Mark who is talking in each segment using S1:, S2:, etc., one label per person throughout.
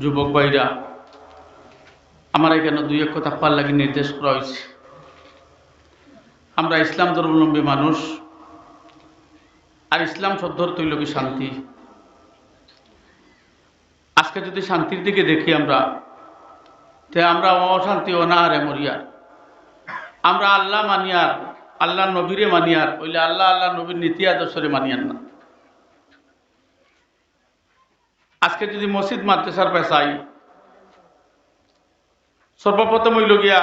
S1: যুবক ভাইরা, আমার এখানে দুই এক কথা পার লাগে নির্দেশ করা হয়েছে আমরা ইসলাম ধর্মাবলম্বী মানুষ আর ইসলাম শব্দর তৈল কি শান্তি। আজকে যদি শান্তির দিকে দেখি আমরা, তে আমরা অশান্তি অনাহারে মরিয়ার। আমরা আল্লাহ মানিয়ার, আল্লাহ নবীরে মানিয়ার, ওইলে আল্লাহ আল্লাহ নবীর নীতি আদর্শরে মানিয়ার না। আজকে যদি মসজিদ মাদ্রাসার পেশাই সর্বপ্রথম হইল গিয়া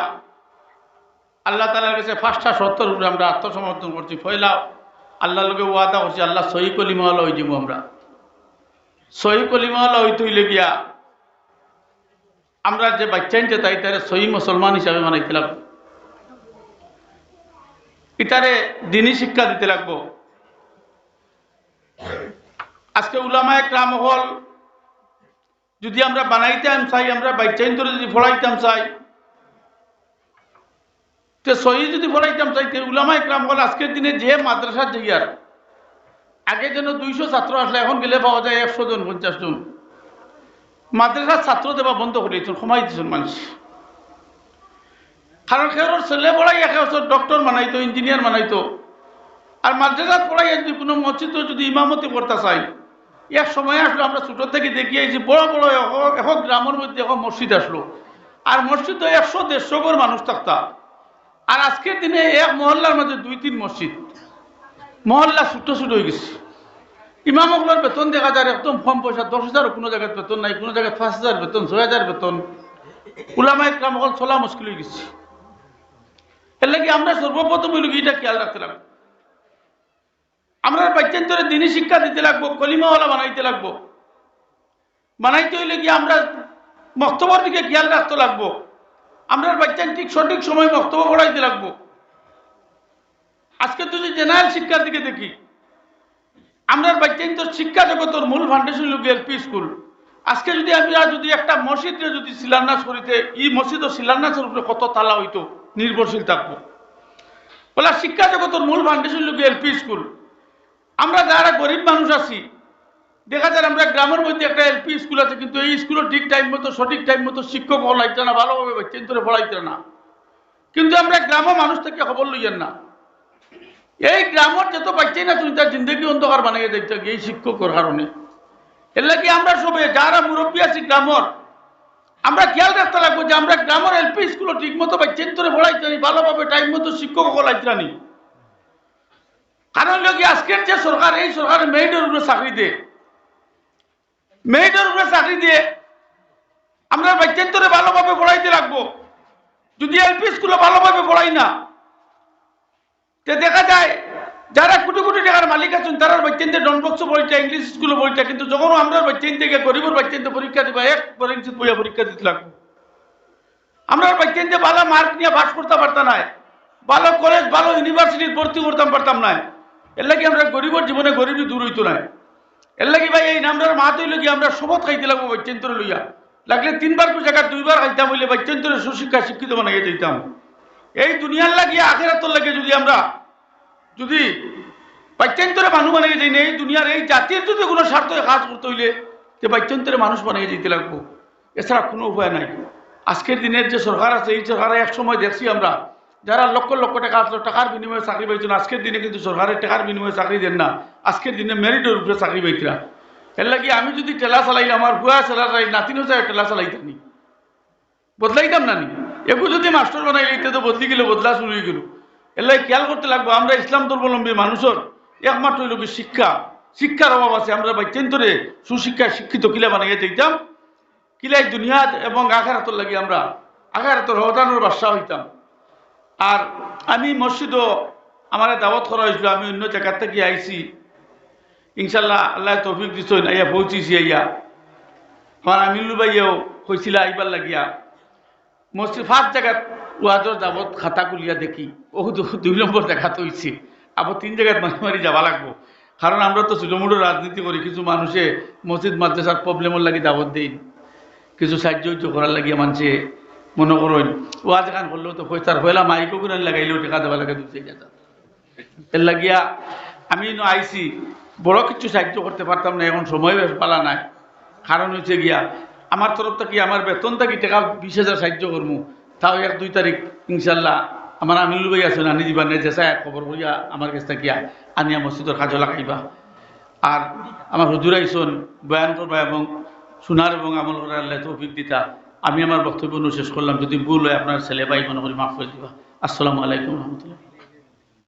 S1: আল্লাহ তালার কাছে পাঁচটা সত্তর উপরে আমরা আত্মসমর্থন করছি। ফয়লা আল্লাহ লোকে ওয়াদা করছি, আল্লাহ সহি কলিমাওয়ালা হয়ে যাব আমরা। সহি কলিমাওয়ালা হইতে হইলে গিয়া আমরা যে বাচ্চা যে তাই তারে সহি মুসলমান হিসাবে মানাইতে লাগবো। ইতারে দিনই শিক্ষা দিতে লাগবো। আজকে উলামায় ক্রাম হল যদি আমরা বানাইতাম, চাই আমরা বাচ্চাইন ধরে যদি ফলাইতাম, চাই। তে সহি যদি ফলাইতাম, চাই। তে উলামায় ক্রাম হল আজকের দিনে যে মাদ্রাসার জায়গার আগে যেন দুইশো ছাত্র আসলে এখন গেলে পাওয়া যায় একশো জন, পঞ্চাশ জন। মাদ্রাসার ছাত্র দেওয়া বন্ধ করে দিচ্ছেন সময় দিচ্ছেন মানুষ। কারণ খেয়ার ছেলে পড়াই একে বছর ডক্টর বানাইতো ইঞ্জিনিয়ার বানাইতো। আর মাদ্রাসাত পড়াই যদি কোনো মসজিদ যদি ইমামতি করতে চাই এক সময় আসলো, আমরা ছোটো থেকে দেখি যে বড় বড় এখ- এখন গ্রামের মধ্যে এখন মসজিদ আসলো। আর মসজিদ তো একশো দেড়শো ঘর মানুষ থাকতা। আর আজকের দিনে এক মহল্লার মধ্যে দুই তিন মসজিদ। মহল্লা ছোটো ছোটো হয়ে গেছে। ইমামগুলোর বেতন দেখা যায়, একদম কম পয়সা, দশ হাজার কোনো জায়গায় বেতন নাই, কোনো জায়গায় পাঁচ হাজার বেতন, ছয় হাজার বেতন। উলামায় কামকল চলা মুশকিল হয়ে গেছে। এর লাগে আমরা সর্বপ্রথম এটা খেয়াল রাখতে লাগবো আমরা বাচ্চান্তরে দিনই শিক্ষা দিতে লাগবো, কলিমাওয়ালা বানাইতে লাগবো। বানাইতে হইলে কি আমরা বক্তব্যের দিকে খেয়াল রাখতে লাগবো? আমরা বাচ্চান ঠিক সঠিক সময় বক্তব্য পড়াইতে লাগবো। আজকে যদি জেনারেল শিক্ষার দিকে দেখি আমরা বাচ্চান্তর শিক্ষা জগতের মূল ফাউন্ডেশন লোক এলপি স্কুল। আজকে যদি আমরা যদি একটা মসজিদে যদি শিলান্যাস করিতে এই মসজিদ ও শিলান্যাসের উপরে কত তালা হইতো, নির্ভরশীল থাকব। বলা শিক্ষা জগতের মূল ফাউন্ডেশন লোক এলপি স্কুল। আমরা যারা গরিব মানুষ আছি, দেখা যায় আমরা গ্রামের মধ্যে একটা এলপি স্কুল আছে, কিন্তু এই স্কুলে ঠিক টাইম মতো, সঠিক টাইম মতো শিক্ষক পড়াইতে না, ভালোভাবে বাচ্চান্তরে পড়াইতে না। কিন্তু আমরা গ্রামের মানুষ থেকে খবর লইয়েন না। এই গ্রামের যত বাচ্চাই না তুমি তার জিন্দগি অন্ধকার বানিয়ে দেখতে এই শিক্ষকের কারণে। এর লাগে আমরা সবে যারা মুরব্বী আছি গ্রামের, আমরা খেয়াল রাখতে লাগবো যে আমরা গ্রামের এলপি স্কুলে ঠিক মতো বাচ্চান্তরে পড়াইতে নি, ভালোভাবে টাইম মতো শিক্ষক পড়াইতে নি। কারণ লোক আজকের যে সরকার, এই সরকার মেয়েদের উপরে চাকরি দিয়ে। মেয়েদের উপরে চাকরি দিয়ে। আমরা বাচ্চান্তরে ভালোভাবে পড়াইতে লাগবো। যদি এলপি স্কুলে ভালোভাবে পড়াই না, তে দেখা যায় যারা কোটি কোটি টাকার মালিক আছেন, তারা বাচ্চাদের ডনবক্স পরীক্ষা, ইংলিশ স্কুলে পরীক্ষা, কিন্তু যখন আমরা বাচ্চান থেকে গরিবের বাচ্চাদের পরীক্ষা দিব, এক পরিচিত বইয়া পরীক্ষা দিতে লাগবো। আমরা বাচ্চাদের ভালো মার্ক নিয়ে পাস করতে পারতাম না ভালো কলেজ ভালো ইউনিভার্সিটি ভর্তি করতাম পারতাম না এর লাগে আমরা গরিবের জীবনে গরিবই দূর হইতো না। এর লাগে ভাই, এই নামটার মা তৈল কি আমরা শপথ খাইতে লাগবো বাচ্চান্তরে লইয়া। লাগলে তিনবার কো জায়গা দুইবার খাইতাম হইলে বাচ্চান্তরে সুশিক্ষা শিক্ষিত বানাইয়া দিতাম এই দুনিয়ার লাগিয়ে আখেরাতর লাগে যদি আমরা যদি বাচ্চান্তরে মানুষ বানিয়ে যাই না, এই দুনিয়ার এই জাতির যদি কোনো স্বার্থ কাজ করতে হইলে যে বাচ্চান্তরে মানুষ বানিয়ে যেতে লাগবো। এছাড়া কোনো উপায় নাই। আজকের দিনের যে সরকার আছে, এই সরকারে এক সময় দেখছি আমরা যারা লক্ষ লক্ষ টাকা আসলো টাকার বিনিময়ে চাকরি পাইছিল আজকের দিনে কিন্তু সরকারের টাকার বিনিময়ে চাকরি দেন না। আজকের দিনে মেরিটের উপরে চাকরি পাইতরা। এর লাগে আমি যদি ঠেলা চালাই, আমার ভুয়া চালা চালাই নাতিনও চাই, ঠেলা চালাইতাম বদলাইতাম না নি? একু যদি মাস্টার বানাই লইতে তো বদলি গেলে, বদলা শুরু হয়ে গেল। এর লাগে খেয়াল করতে লাগবো, আমরা ইসলাম ধর্মাবলম্বী মানুষের একমাত্র লোক শিক্ষা। শিক্ষার অভাব আছে। আমরা বাচ্চান্তরে সুশিক্ষা শিক্ষিত কিলা বানাইয়া দিতাম। কিলাই দুনিয়া এবং আঘাতর লাগি আমরা আঘাতর হতানোর বাসা হইতাম। আর আমি মসজিদও আমার দাওয়াত করা হয়েছিল, আমি অন্য জায়গার থেকে আইছি। ইনশাল্লাহ আল্লাহ তৌফিক দিচ্ছেন আইয়া পৌঁছিছি আইয়া। আমার আমিনুল ভাইয়াও হয়েছিল আইবার লাগিয়া। মসজিদ ফার্স্ট জায়গাত ওয়াজর দাবত খাতা খুলিয়া দেখি ও দুই নম্বর দেখাতে হয়েছে আবার তিন জায়গায় মাঝে মাঝে যাওয়া লাগবো। কারণ আমরা তো ছোটোমোটো রাজনীতি করি, কিছু মানুষে মসজিদ মাদ্রাসার প্রবলেমের লাগি দাবত দেই। কিছু সাহায্য করার লাগিয়ে মানুষে মনে করেন ওয়াজ গান করলেও তো পয়সার হইলা মাইকো গুণ লাগাইলেও টাকা দেওয়া লাগে দুই জায়গা। এর লাগিয়া আমি আইসি বড় কিছু সাহায্য করতে পারতাম না, এখন সময় বেশ পালা নাই। কারণ হচ্ছে গিয়া, আমার তরফ থেকে, আমার বেতন থেকে টাকা বিশ হাজার সাহায্য করব তাও এক দুই তারিখ ইনশাল্লাহ আমার আমিনুল ভাই আছেন আনি দিবা নে জেসা খবর করিয়া আমার কাছ থেকে আনিয়া মসজিদের কাজও লাগাইবা। আর আমার হুজুর আইসন, বয়ান করবা এবং শোনার এবং আমল করার তৌফিক দিতা। আমি আমার বক্তব্য অনুশেষ করলাম। যদি ভুল হয় আপনার ছেলে ভাই মনে করি মাফ করে দিবা। আসসালামু আলাইকুম রহমতুল্লাহ।